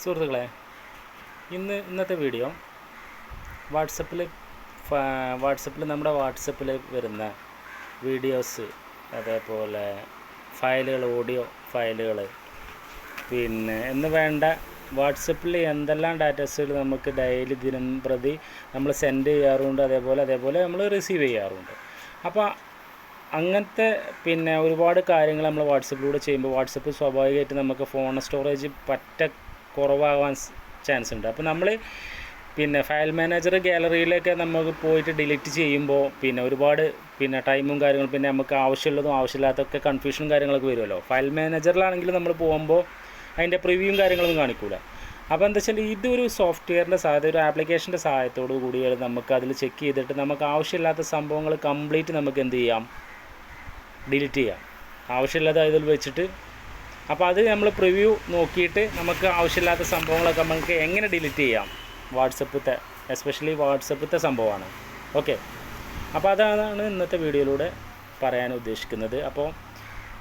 സുഹൃത്തുക്കളെ ഇന്ന് ഇന്നത്തെ വീഡിയോ വാട്സപ്പിൽ വാട്സപ്പിൽ നമ്മുടെ വാട്സപ്പിൽ വരുന്ന വീഡിയോസ് അതേപോലെ ഫയലുകൾ ഓഡിയോ ഫയലുകൾ പിന്നെ എന്ന് വേണ്ട വാട്സപ്പിൽ എന്തെല്ലാം ഡാറ്റാസുകൾ നമുക്ക് ഡെയിലി ദിനം പ്രതി നമ്മൾ സെൻഡ് ചെയ്യാറുണ്ട് അതേപോലെ അതേപോലെ നമ്മൾ റിസീവ് ചെയ്യാറുണ്ട്. അപ്പോൾ അങ്ങനത്തെ പിന്നെ ഒരുപാട് കാര്യങ്ങൾ നമ്മൾ വാട്സപ്പിലൂടെ ചെയ്യുമ്പോൾ വാട്സപ്പ് സ്വാഭാവികമായിട്ട് നമുക്ക് ഫോൺ സ്റ്റോറേജ് പറ്റ കുറവാകാൻ ചാൻസ് ഉണ്ട്. അപ്പോൾ നമ്മൾ പിന്നെ ഫയൽ മാനേജർ ഗാലറിയിലൊക്കെ നമുക്ക് പോയിട്ട് ഡിലീറ്റ് ചെയ്യുമ്പോൾ പിന്നെ ഒരുപാട് പിന്നെ ടൈമും കാര്യങ്ങളും പിന്നെ നമുക്ക് ആവശ്യമുള്ളതും ആവശ്യമില്ലാത്തതൊക്കെ കൺഫ്യൂഷനും കാര്യങ്ങളൊക്കെ വരുമല്ലോ ഫയൽ മാനേജറിലാണെങ്കിൽ നമ്മൾ പോകുമ്പോൾ അതിന്റെ പ്രിവ്യൂവും കാര്യങ്ങളൊന്നും കാണിക്കൂല. അപ്പോൾ എന്താ വെച്ചാൽ ഇതൊരു സോഫ്റ്റ്വെയറിന്റെ സഹായത്തോടെ ഒരു ആപ്ലിക്കേഷന്റെ സഹായത്തോടു കൂടി നമുക്ക് അതിൽ ചെക്ക് ചെയ്തിട്ട് നമുക്ക് ആവശ്യമില്ലാത്ത സംഭവങ്ങൾ കംപ്ലീറ്റ് നമുക്ക് എന്ത് ചെയ്യാം? ഡിലീറ്റ് ചെയ്യാം. ആവശ്യമില്ലാത്ത ഇതിൽ വെച്ചിട്ട് അപ്പോൾ അത് നമ്മൾ പ്രിവ്യൂ നോക്കിയിട്ട് നമുക്ക് ആവശ്യമില്ലാത്ത സംഭവങ്ങളൊക്കെ നമുക്ക് എങ്ങനെ ഡിലീറ്റ് ചെയ്യാം? വാട്സപ്പിലത്തെ എസ്പെഷ്യലി വാട്സപ്പിലത്തെ സംഭവമാണ്. ഓക്കെ അപ്പോൾ അതാണ് ഇന്നത്തെ വീഡിയോയിലൂടെ പറയാൻ ഉദ്ദേശിക്കുന്നത്. അപ്പോൾ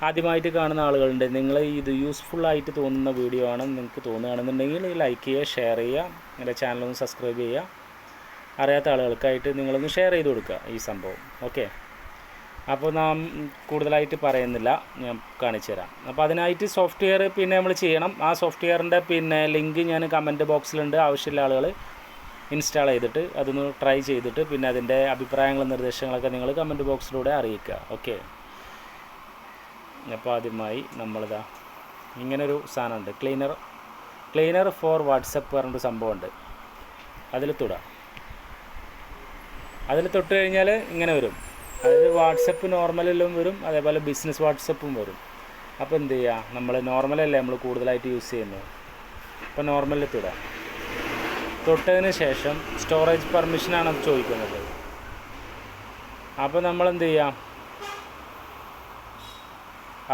ആദ്യമായിട്ട് കാണുന്ന ആളുകളുണ്ട് നിങ്ങൾ ഇത് യൂസ്ഫുള്ളായിട്ട് തോന്നുന്ന വീഡിയോ ആണ് നിങ്ങൾക്ക് തോന്നുകയാണെന്നുണ്ടെങ്കിൽ ലൈക്ക് ചെയ്യുക ഷെയർ ചെയ്യുക എന്റെ ചാനലൊന്ന് സബ്സ്ക്രൈബ് ചെയ്യുക. അറിയാത്ത ആളുകൾക്കായിട്ട് നിങ്ങളൊന്ന് ഷെയർ ചെയ്ത് കൊടുക്കുക ഈ സംഭവം. ഓക്കെ അപ്പോൾ നാം കൂടുതലായിട്ട് പറയുന്നില്ല. ഞാൻ കാണിച്ചു തരാം. അപ്പോൾ അതിനായിട്ട് സോഫ്റ്റ്വെയർ പിന്നെ നമ്മൾ ചെയ്യണം. ആ സോഫ്റ്റ്വെയറിന്റെ പിന്നെ ലിങ്ക് ഞാൻ കമന്റ് ബോക്സിലുണ്ട്. ആവശ്യമുള്ള ആളുകൾ ഇൻസ്റ്റാൾ ചെയ്തിട്ട് അതൊന്ന് ട്രൈ ചെയ്തിട്ട് പിന്നെ അതിന്റെ അഭിപ്രായങ്ങളും നിർദ്ദേശങ്ങളൊക്കെ നിങ്ങൾ കമന്റ് ബോക്സിലൂടെ അറിയിക്കുക. ഓക്കെ? അപ്പോൾ ആദ്യമായി നമ്മളിതാ ഇങ്ങനൊരു സാധനമുണ്ട്. ക്ലീനർ ക്ലീനർ ഫോർ വാട്സപ്പ് പറഞ്ഞൊരു സംഭവമുണ്ട്. അതിൽ തൊടാം. അതിൽ തൊട്ട് കഴിഞ്ഞാൽ ഇങ്ങനെ വരും. അതായത് വാട്സപ്പ് നോർമലെല്ലാം വരും അതേപോലെ ബിസിനസ് വാട്സപ്പും വരും. അപ്പോൾ എന്ത് ചെയ്യുക നമ്മൾ നോർമലല്ലേ നമ്മൾ കൂടുതലായിട്ട് യൂസ് ചെയ്യുന്നത്? അപ്പോൾ നോർമലിൽ തൊടാം തൊട്ടതിന് ശേഷം സ്റ്റോറേജ് പെർമിഷനാണ് അത് ചോദിക്കുന്നത്. അപ്പോൾ നമ്മൾ എന്ത് ചെയ്യാം?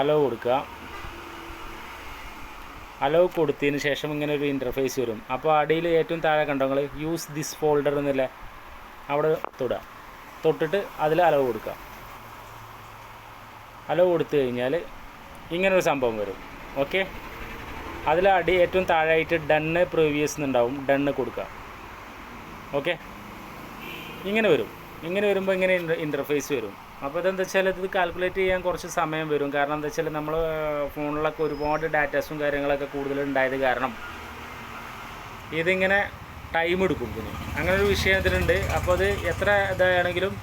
അലോ കൊടുക്കുക. അലോ കൊടുത്തതിന് ശേഷം ഇങ്ങനെ ഒരു ഇന്റർഫേസ് വരും. അപ്പോൾ അടിയിൽ ഏറ്റവും താഴെ കണ്ടോ നിങ്ങൾ യൂസ് ദിസ് ഫോൾഡർ എന്നല്ലേ? അവിടെ തൊടുക തൊട്ടിട്ട് അതിൽ അലവ് കൊടുക്കുക. അലവ് കൊടുത്തു കഴിഞ്ഞാൽ ഇങ്ങനൊരു സംഭവം വരും. ഓക്കെ? അതിൽ അടി ഏറ്റവും താഴെയായിട്ട് ഡണ്ണ് പ്രീവിയസ് എന്നുണ്ടാവും ഡണ്ണ് കൊടുക്കുക. ഓക്കെ? ഇങ്ങനെ വരും. ഇങ്ങനെ വരുമ്പോൾ ഇങ്ങനെ ഇന്റർഫേസ് വരും. അപ്പോൾ ഇതെന്താ വെച്ചാൽ ഇത് കാൽക്കുലേറ്റ് ചെയ്യാൻ കുറച്ച് സമയം വരും. കാരണം എന്താ വെച്ചാൽ നമ്മൾ ഫോണിലൊക്കെ ഒരുപാട് ഡാറ്റാസും കാര്യങ്ങളൊക്കെ കൂടുതൽ ഉണ്ടായത് കാരണം ഇതിങ്ങനെ ടൈം എടുക്കും പിന്നെ അങ്ങനെ ഒരു വിഷയം ഇതിലുണ്ട്. അപ്പോൾ അത് എത്ര ഇതാണെങ്കിലും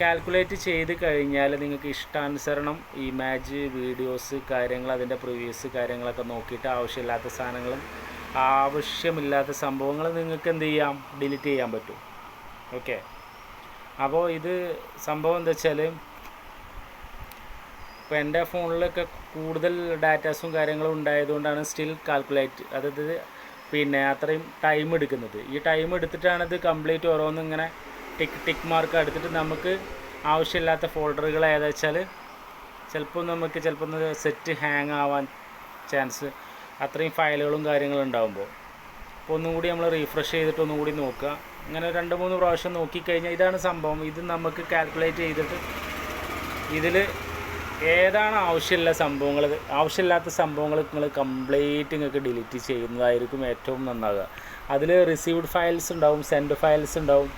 കാൽക്കുലേറ്റ് ചെയ്ത് കഴിഞ്ഞാൽ നിങ്ങൾക്ക് ഇഷ്ടാനുസരണം ഈ ഇമാജ് വീഡിയോസ് കാര്യങ്ങൾ അതിന്റെ പ്രിവ്യൂസ് കാര്യങ്ങളൊക്കെ നോക്കിയിട്ട് ആവശ്യമില്ലാത്ത സാധനങ്ങളും ആവശ്യമില്ലാത്ത സംഭവങ്ങൾ നിങ്ങൾക്ക് എന്ത് ചെയ്യാം? ഡിലീറ്റ് ചെയ്യാൻ പറ്റും. ഓക്കെ അപ്പോൾ ഇത് സംഭവം എന്താ വെച്ചാൽ ഇപ്പോൾ എന്റെ ഫോണിലൊക്കെ കൂടുതൽ ഡാറ്റാസും കാര്യങ്ങളും ഉണ്ടായതുകൊണ്ടാണ് സ്റ്റിൽ കാൽക്കുലേറ്റ് അതായത് പിന്നെ അത്രയും ടൈം എടുക്കുന്നത്. ഈ ടൈം എടുത്തിട്ടാണ് ഇത് കംപ്ലീറ്റ് ഓരോന്നും ഇങ്ങനെ ടിക്ക് ടിക്ക് മാർക്ക് എടുത്തിട്ട് നമുക്ക് ആവശ്യമില്ലാത്ത ഫോൾഡറുകൾ ഏതാ വെച്ചാൽ ചിലപ്പോൾ നമുക്ക് ചിലപ്പോൾ ഒന്ന് സെറ്റ് ഹാങ് ആവാൻ ചാൻസ് അത്രയും ഫയലുകളും കാര്യങ്ങളും ഉണ്ടാകുമ്പോൾ അപ്പോൾ ഒന്നും കൂടി നമ്മൾ റീഫ്രഷ് ചെയ്തിട്ട് ഒന്നും കൂടി നോക്കുക. അങ്ങനെ രണ്ട് മൂന്ന് പ്രാവശ്യം നോക്കിക്കഴിഞ്ഞാൽ ഇതാണ് സംഭവം. ഇത് നമുക്ക് കാൽക്കുലേറ്റ് ചെയ്തിട്ട് ഇതിൽ ഏതാണ് ആവശ്യമുള്ള സംഭവങ്ങൾ? ആവശ്യമില്ലാത്ത സംഭവങ്ങൾ നിങ്ങൾ കംപ്ലീറ്റ് നിങ്ങൾക്ക് ഡിലീറ്റ് ചെയ്യുന്നതായിരിക്കും ഏറ്റവും നന്നാകുക അതിൽ റിസീവ്ഡ് ഫയൽസ് ഉണ്ടാവും സെൻഡ് ഫയൽസ് ഉണ്ടാവും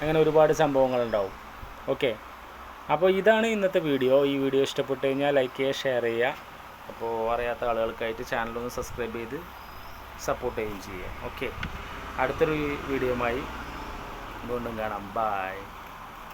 അങ്ങനെ ഒരുപാട് സംഭവങ്ങൾ ഉണ്ടാവും. ഓക്കെ അപ്പോൾ ഇതാണ് ഇന്നത്തെ വീഡിയോ ഈ വീഡിയോ ഇഷ്ടപ്പെട്ട് കഴിഞ്ഞാൽ ലൈക്ക് ചെയ്യുക ഷെയർ ചെയ്യുക. അപ്പോൾ അറിയാത്ത ആളുകൾക്കായിട്ട് ചാനലൊന്ന് സബ്സ്ക്രൈബ് ചെയ്ത് സപ്പോർട്ട് ചെയ്യുകയും ചെയ്യുക. ഓക്കെ അടുത്തൊരു വീഡിയോയുമായി വീണ്ടും കാണാം. ബായ്